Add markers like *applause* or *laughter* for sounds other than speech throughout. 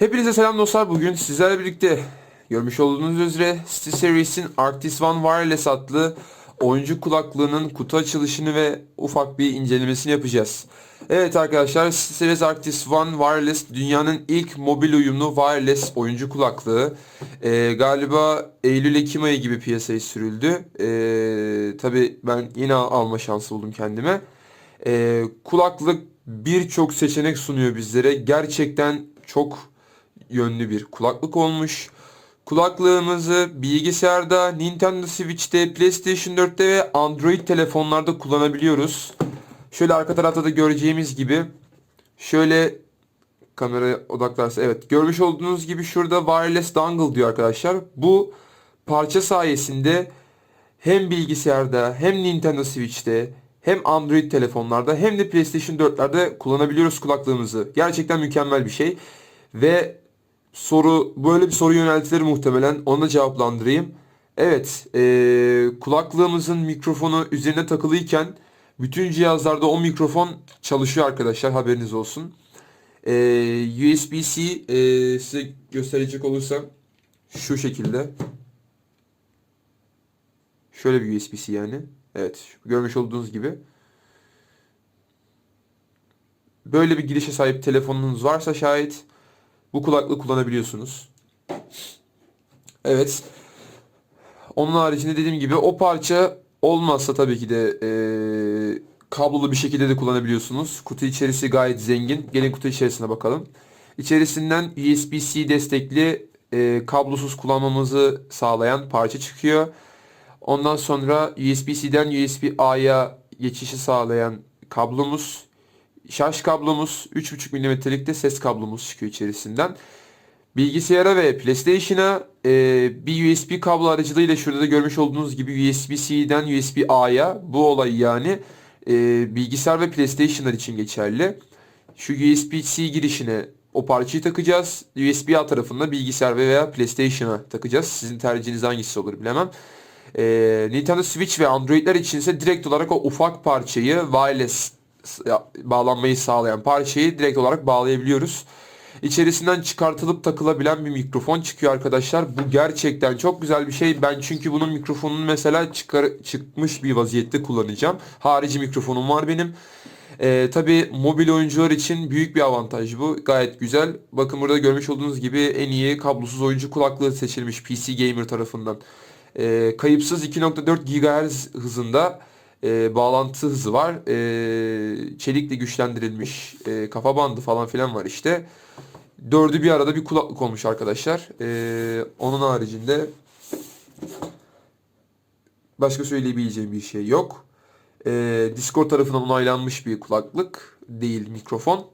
Hepinize selam dostlar. Bugün sizlerle birlikte görmüş olduğunuz üzere SteelSeries'in Arctis One Wireless adlı oyuncu kulaklığının kutu açılışını ve ufak bir incelemesini yapacağız. Evet arkadaşlar SteelSeries Arctis One Wireless dünyanın ilk mobil uyumlu wireless oyuncu kulaklığı. Ee, galiba Eylül-Ekim ayı gibi piyasaya sürüldü. Ee, Tabi ben yine alma şansı buldum kendime. Ee, kulaklık birçok seçenek sunuyor bizlere. Gerçekten çok yönlü bir kulaklık olmuş. Kulaklığımızı bilgisayarda, Nintendo Switch'te, PlayStation 4'te ve Android telefonlarda kullanabiliyoruz. Şöyle arka tarafta da göreceğimiz gibi şöyle kameraya odaklarsa evet görmüş olduğunuz gibi şurada wireless dongle diyor arkadaşlar. Bu parça sayesinde hem bilgisayarda hem Nintendo Switch'te hem Android telefonlarda hem de PlayStation 4'lerde kullanabiliyoruz kulaklığımızı. Gerçekten mükemmel bir şey. Ve soru böyle bir soru yöneltilir muhtemelen. Onu da cevaplandırayım. Evet, eee, kulaklığımızın mikrofonu üzerine takılıyken bütün cihazlarda o mikrofon çalışıyor arkadaşlar. Haberiniz olsun. Eee USB-C eee, size gösterecek olursam şu şekilde. Şöyle bir USB-C yani. Evet, görmüş olduğunuz gibi. Böyle bir girişe sahip telefonunuz varsa şayet bu kulaklığı kullanabiliyorsunuz. Evet. Onun haricinde dediğim gibi o parça olmazsa tabii ki de eee, kablolu bir şekilde de kullanabiliyorsunuz. Kutu içerisi gayet zengin. Gelin kutu içerisine bakalım. İçerisinden USB-C destekli eee, kablosuz kullanmamızı sağlayan parça çıkıyor. Ondan sonra USB-C'den USB-A'ya geçişi sağlayan kablomuz, şarj kablomuz, 3.5 mm'lik de ses kablomuz çıkıyor içerisinden. Bilgisayara ve PlayStation'a e, bir USB kablo aracılığıyla şurada da görmüş olduğunuz gibi USB-C'den USB-A'ya bu olay yani e, bilgisayar ve PlayStation'lar için geçerli. Şu USB-C girişine o parçayı takacağız. USB-A tarafında bilgisayar veya PlayStation'a takacağız. Sizin tercihiniz hangisi olur bilemem. Ee, Nintendo Switch ve Android'ler için ise direkt olarak o ufak parçayı wireless bağlanmayı sağlayan parçayı direkt olarak bağlayabiliyoruz. İçerisinden çıkartılıp takılabilen bir mikrofon çıkıyor arkadaşlar. Bu gerçekten çok güzel bir şey. Ben çünkü bunun mikrofonunu mesela çıkar, çıkmış bir vaziyette kullanacağım. Harici mikrofonum var benim. Ee, tabii mobil oyuncular için büyük bir avantaj bu. Gayet güzel. Bakın burada görmüş olduğunuz gibi en iyi kablosuz oyuncu kulaklığı seçilmiş PC Gamer tarafından. Ee, kayıpsız 2.4 GHz hızında e, bağlantı hızı var. E, çelikle güçlendirilmiş e, kafa bandı falan filan var işte. Dördü bir arada bir kulaklık olmuş arkadaşlar. E, onun haricinde başka söyleyebileceğim bir şey yok. E, Discord tarafından onaylanmış bir kulaklık değil mikrofon.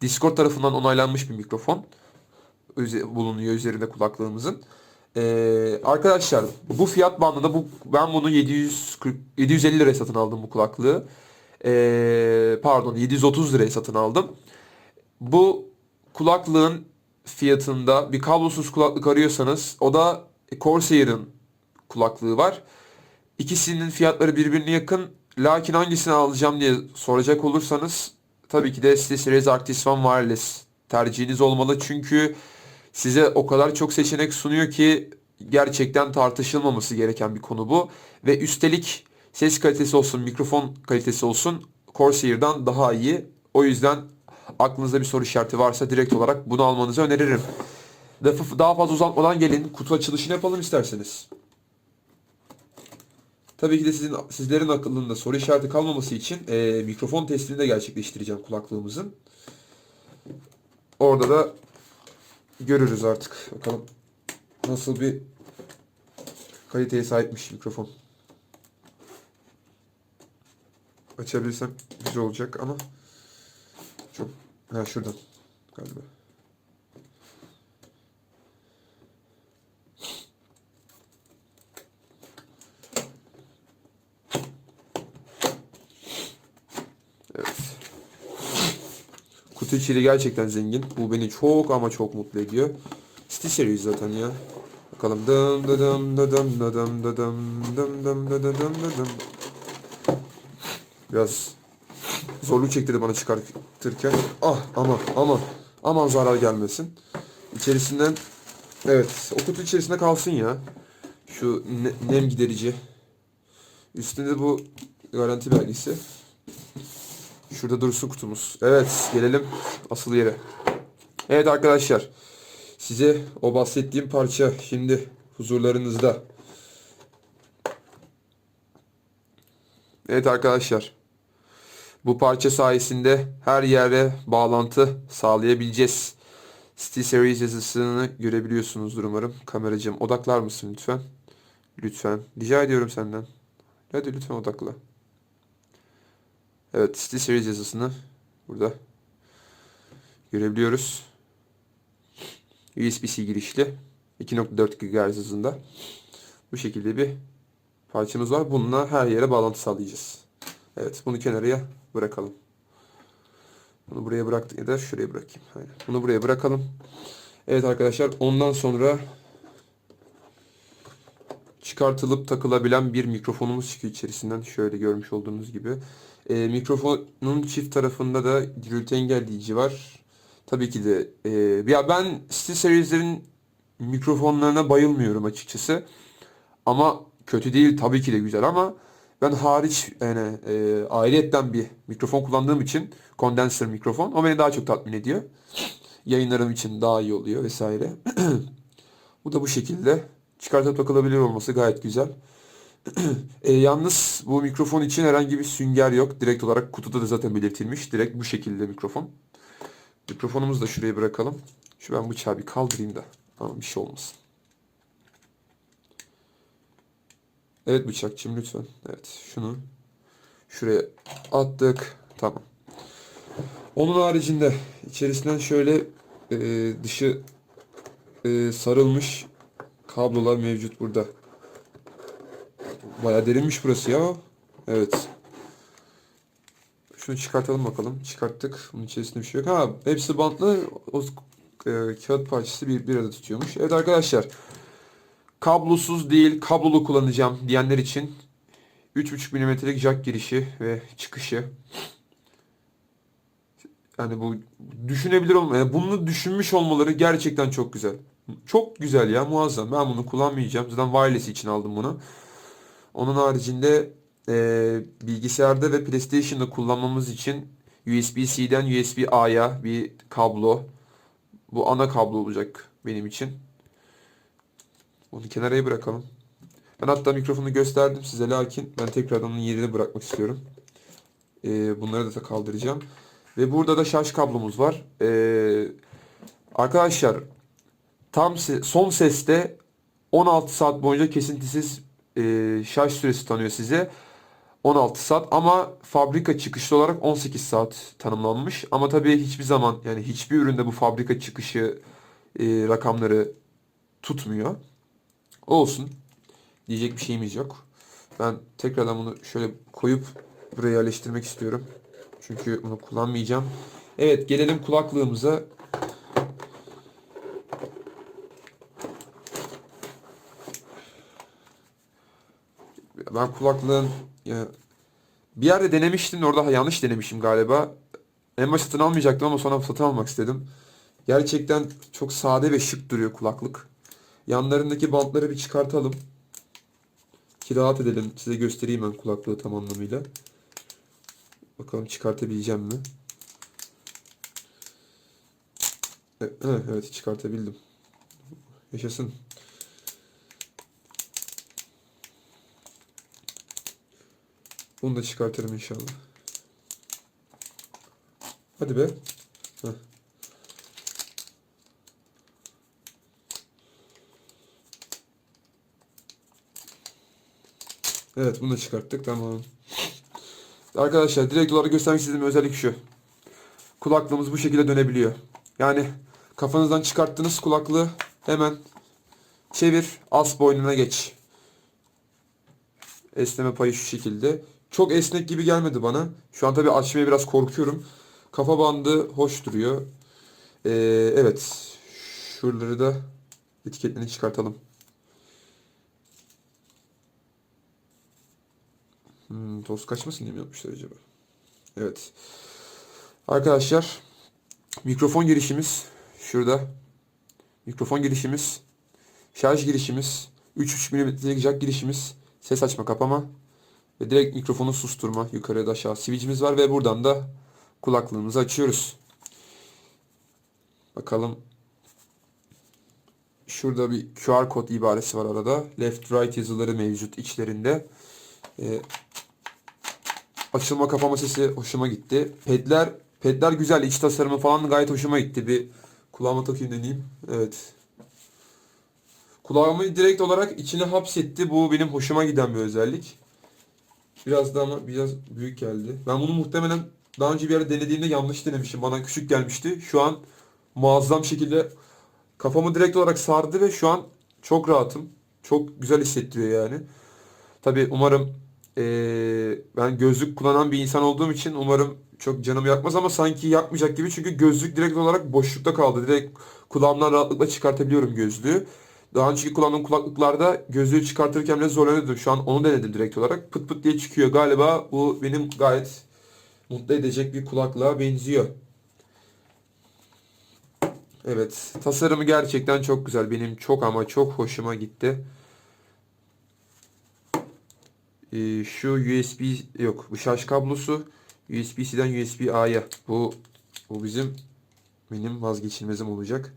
Discord tarafından onaylanmış bir mikrofon bulunuyor üzerinde kulaklığımızın. Ee, arkadaşlar bu fiyat bandında bu ben bunu 740 750 liraya satın aldım bu kulaklığı. Ee, pardon 730 liraya satın aldım. Bu kulaklığın fiyatında bir kablosuz kulaklık arıyorsanız o da Corsair'ın kulaklığı var. İkisinin fiyatları birbirine yakın. Lakin hangisini alacağım diye soracak olursanız tabii ki de SteelSeries Arctis One Wireless tercihiniz olmalı. Çünkü size o kadar çok seçenek sunuyor ki gerçekten tartışılmaması gereken bir konu bu. Ve üstelik ses kalitesi olsun, mikrofon kalitesi olsun Corsair'dan daha iyi. O yüzden aklınızda bir soru işareti varsa direkt olarak bunu almanızı öneririm. Daha fazla uzatmadan gelin kutu açılışını yapalım isterseniz. Tabii ki de sizin sizlerin akılında soru işareti kalmaması için eee, mikrofon testini de gerçekleştireceğim kulaklığımızın. Orada da görürüz artık. Bakalım nasıl bir kaliteye sahipmiş mikrofon. Açabilirsem güzel olacak ama çok ha şuradan galiba. Kutu içeriği gerçekten zengin. Bu beni çok ama çok mutlu ediyor. SteelSeries zaten ya. Bakalım. Dım dı dım dı dım dı dım dı dım dım dım dı dı dım dı dım. Biraz zorluk çektirdi bana çıkartırken. Ah ama ama Aman zarar gelmesin. İçerisinden evet o kutu içerisinde kalsın ya. Şu ne- nem giderici. Üstünde bu garanti belgesi. Şurada dursun kutumuz. Evet gelelim asıl yere. Evet arkadaşlar. Size o bahsettiğim parça şimdi huzurlarınızda. Evet arkadaşlar. Bu parça sayesinde her yere bağlantı sağlayabileceğiz. Steel Series yazısını görebiliyorsunuzdur umarım. Kameracığım odaklar mısın lütfen? Lütfen. Rica ediyorum senden. Hadi lütfen odakla. Evet, Series yazısını burada görebiliyoruz. USB-C girişli 2.4 GHz hızında. Bu şekilde bir parçamız var. Bununla her yere bağlantı sağlayacağız. Evet, bunu kenarıya bırakalım. Bunu buraya bıraktık ya da şuraya bırakayım. Aynen. Bunu buraya bırakalım. Evet arkadaşlar, ondan sonra çıkartılıp takılabilen bir mikrofonumuz çıkıyor içerisinden. Şöyle görmüş olduğunuz gibi. Ee, mikrofonun çift tarafında da gürültü engelleyici var. Tabii ki de e, ya ben Steel Series'lerin mikrofonlarına bayılmıyorum açıkçası. Ama kötü değil tabii ki de güzel ama ben hariç yani e, ayrıyetten bir mikrofon kullandığım için kondenser mikrofon o beni daha çok tatmin ediyor. Yayınlarım için daha iyi oluyor vesaire. *clears throat* bu da bu şekilde çıkartıp takılabilir olması gayet güzel. *clears throat* E, yalnız bu mikrofon için herhangi bir sünger yok. Direkt olarak kutuda da zaten belirtilmiş. Direkt bu şekilde mikrofon. Mikrofonumuzu da şuraya bırakalım. Şu ben bıçağı bir kaldırayım da. Tamam bir şey olmasın. Evet bıçakçım lütfen. Evet şunu şuraya attık. Tamam. Onun haricinde içerisinden şöyle e, dışı e, sarılmış kablolar mevcut burada. Bayağı derinmiş burası ya. Evet. Şunu çıkartalım bakalım. Çıkarttık. Bunun içerisinde bir şey yok. Ha hepsi bantlı. O e, kağıt parçası bir, bir arada tutuyormuş. Evet arkadaşlar. Kablosuz değil kablolu kullanacağım diyenler için 3.5 mm'lik jack girişi ve çıkışı. Yani bu düşünebilir olma. Yani bunu düşünmüş olmaları gerçekten çok güzel. Çok güzel ya muazzam. Ben bunu kullanmayacağım. Zaten wireless için aldım bunu. Onun haricinde e, bilgisayarda ve PlayStation'da kullanmamız için USB-C'den USB-A'ya bir kablo. Bu ana kablo olacak benim için. Onu kenara bırakalım. Ben hatta mikrofonu gösterdim size lakin ben tekrardan onun yerine bırakmak istiyorum. E, bunları da kaldıracağım. Ve burada da şarj kablomuz var. E, arkadaşlar tam son seste 16 saat boyunca kesintisiz e, şarj süresi tanıyor size. 16 saat ama fabrika çıkışlı olarak 18 saat tanımlanmış. Ama tabii hiçbir zaman yani hiçbir üründe bu fabrika çıkışı e, rakamları tutmuyor. Olsun. Diyecek bir şeyimiz yok. Ben tekrardan bunu şöyle koyup buraya yerleştirmek istiyorum. Çünkü bunu kullanmayacağım. Evet gelelim kulaklığımıza. Ben kulaklığın ya, bir yerde denemiştim de orada yanlış denemişim galiba. En başta satın almayacaktım ama sonra satın almak istedim. Gerçekten çok sade ve şık duruyor kulaklık. Yanlarındaki bantları bir çıkartalım. Ki edelim. Size göstereyim ben kulaklığı tam anlamıyla. Bakalım çıkartabileceğim mi? Evet, evet çıkartabildim. Yaşasın. Bunu da çıkartırım inşallah. Hadi be. Heh. Evet bunu da çıkarttık tamam. Arkadaşlar direkt olarak göstermek istediğim özellik şu. Kulaklığımız bu şekilde dönebiliyor. Yani kafanızdan çıkarttığınız kulaklığı hemen çevir as boynuna geç. Esneme payı şu şekilde. Çok esnek gibi gelmedi bana. Şu an tabii açmaya biraz korkuyorum. Kafa bandı hoş duruyor. Ee, evet. Şuraları da etiketlerini çıkartalım. Hmm, toz kaçmasın diye mi yapmışlar acaba? Evet. Arkadaşlar Mikrofon girişimiz şurada. Mikrofon girişimiz. Şarj girişimiz. 3.3 mm'lik jack girişimiz. Ses açma kapama. Ve direkt mikrofonu susturma. Yukarıya da aşağı switch'imiz var ve buradan da kulaklığımızı açıyoruz. Bakalım. Şurada bir QR kod ibaresi var arada. Left right yazıları mevcut içlerinde. Ee, açılma kapama sesi hoşuma gitti. Pedler pedler güzel. iç tasarımı falan gayet hoşuma gitti. Bir kulağıma takayım deneyeyim. Evet. Kulağımı direkt olarak içine hapsetti. Bu benim hoşuma giden bir özellik. Biraz da ama biraz büyük geldi. Ben bunu muhtemelen daha önce bir yerde denediğimde yanlış denemişim. Bana küçük gelmişti. Şu an muazzam şekilde kafamı direkt olarak sardı ve şu an çok rahatım. Çok güzel hissettiriyor yani. Tabii umarım eee, ben gözlük kullanan bir insan olduğum için umarım çok canımı yakmaz ama sanki yakmayacak gibi çünkü gözlük direkt olarak boşlukta kaldı. Direkt kulağımdan rahatlıkla çıkartabiliyorum gözlüğü. Daha önceki kullandığım kulaklıklarda gözlüğü çıkartırken bile zorlanıyordum. Şu an onu denedim direkt olarak. Pıt pıt diye çıkıyor. Galiba bu benim gayet mutlu edecek bir kulaklığa benziyor. Evet. Tasarımı gerçekten çok güzel. Benim çok ama çok hoşuma gitti. Ee, şu USB yok. Bu şarj kablosu USB-C'den USB-A'ya. Bu bu bizim benim vazgeçilmezim olacak.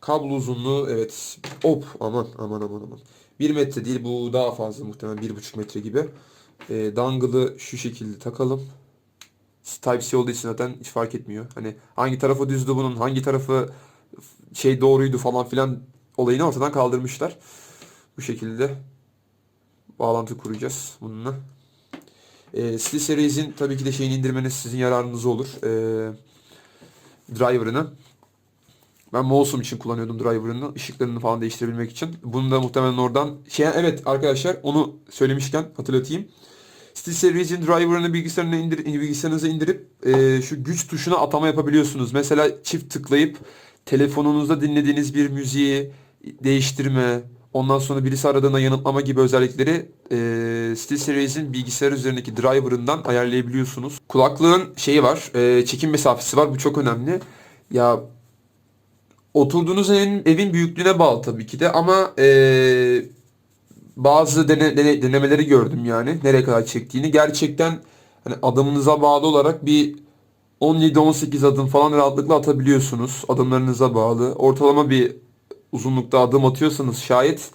Kablo uzunluğu evet. Hop aman aman aman aman. 1 metre değil bu daha fazla muhtemelen 1,5 metre gibi. Ee, dangle'ı şu şekilde takalım. Type-C olduğu için zaten hiç fark etmiyor. Hani hangi tarafı düzdü bunun, hangi tarafı şey doğruydu falan filan olayını ortadan kaldırmışlar. Bu şekilde bağlantı kuracağız bununla. E, SteelSeries'in tabii ki de şeyini indirmeniz sizin yararınıza olur. E, driver'ını. Ben Mouse'um için kullanıyordum driver'ını. ışıklarını falan değiştirebilmek için. Bunu da muhtemelen oradan... Şey, evet arkadaşlar onu söylemişken hatırlatayım. SteelSeries'in driver'ını bilgisayarına indir, bilgisayarınıza indirip e, şu güç tuşuna atama yapabiliyorsunuz. Mesela çift tıklayıp telefonunuzda dinlediğiniz bir müziği değiştirme, ondan sonra birisi aradığında yanıtlama gibi özellikleri e, SteelSeries'in bilgisayar üzerindeki driver'ından ayarlayabiliyorsunuz. Kulaklığın şeyi var, e, çekim mesafesi var. Bu çok önemli. Ya oturduğunuz evin, evin büyüklüğüne bağlı tabii ki de ama e, bazı dene, dene- denemeleri gördüm yani nereye kadar çektiğini. Gerçekten hani adımınıza bağlı olarak bir 17-18 adım falan rahatlıkla atabiliyorsunuz. Adımlarınıza bağlı. Ortalama bir uzunlukta adım atıyorsanız şayet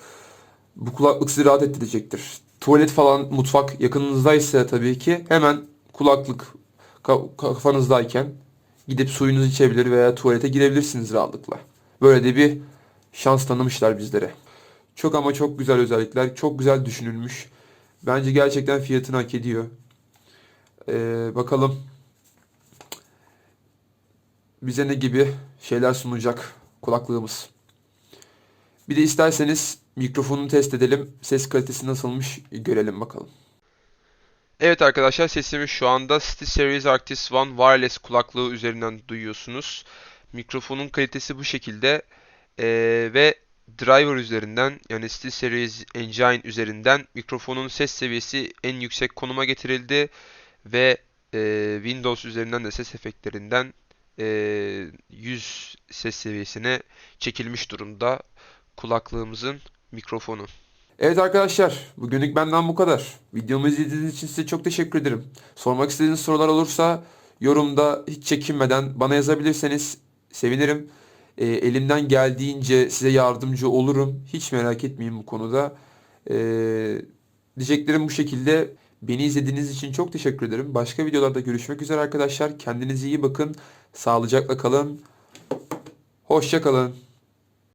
bu kulaklık sizi rahat ettirecektir. Tuvalet falan mutfak yakınınızdaysa tabii ki hemen kulaklık ka- kafanızdayken gidip suyunuzu içebilir veya tuvalete girebilirsiniz rahatlıkla. Böyle de bir şans tanımışlar bizlere. Çok ama çok güzel özellikler. Çok güzel düşünülmüş. Bence gerçekten fiyatını hak ediyor. Ee, bakalım bize ne gibi şeyler sunacak kulaklığımız. Bir de isterseniz mikrofonunu test edelim. Ses kalitesi nasılmış görelim bakalım. Evet arkadaşlar sesimi şu anda SteelSeries Arctis One Wireless kulaklığı üzerinden duyuyorsunuz. Mikrofonun kalitesi bu şekilde Ee, ve driver üzerinden yani SteelSeries Engine üzerinden mikrofonun ses seviyesi en yüksek konuma getirildi ve e, Windows üzerinden de ses efektlerinden e, 100 ses seviyesine çekilmiş durumda kulaklığımızın mikrofonu. Evet arkadaşlar, bugünlük benden bu kadar. Videomu izlediğiniz için size çok teşekkür ederim. Sormak istediğiniz sorular olursa yorumda hiç çekinmeden bana yazabilirseniz sevinirim. E, elimden geldiğince size yardımcı olurum. Hiç merak etmeyin bu konuda. E, diyeceklerim bu şekilde. Beni izlediğiniz için çok teşekkür ederim. Başka videolarda görüşmek üzere arkadaşlar. Kendinize iyi bakın. Sağlıcakla kalın. Hoşça kalın.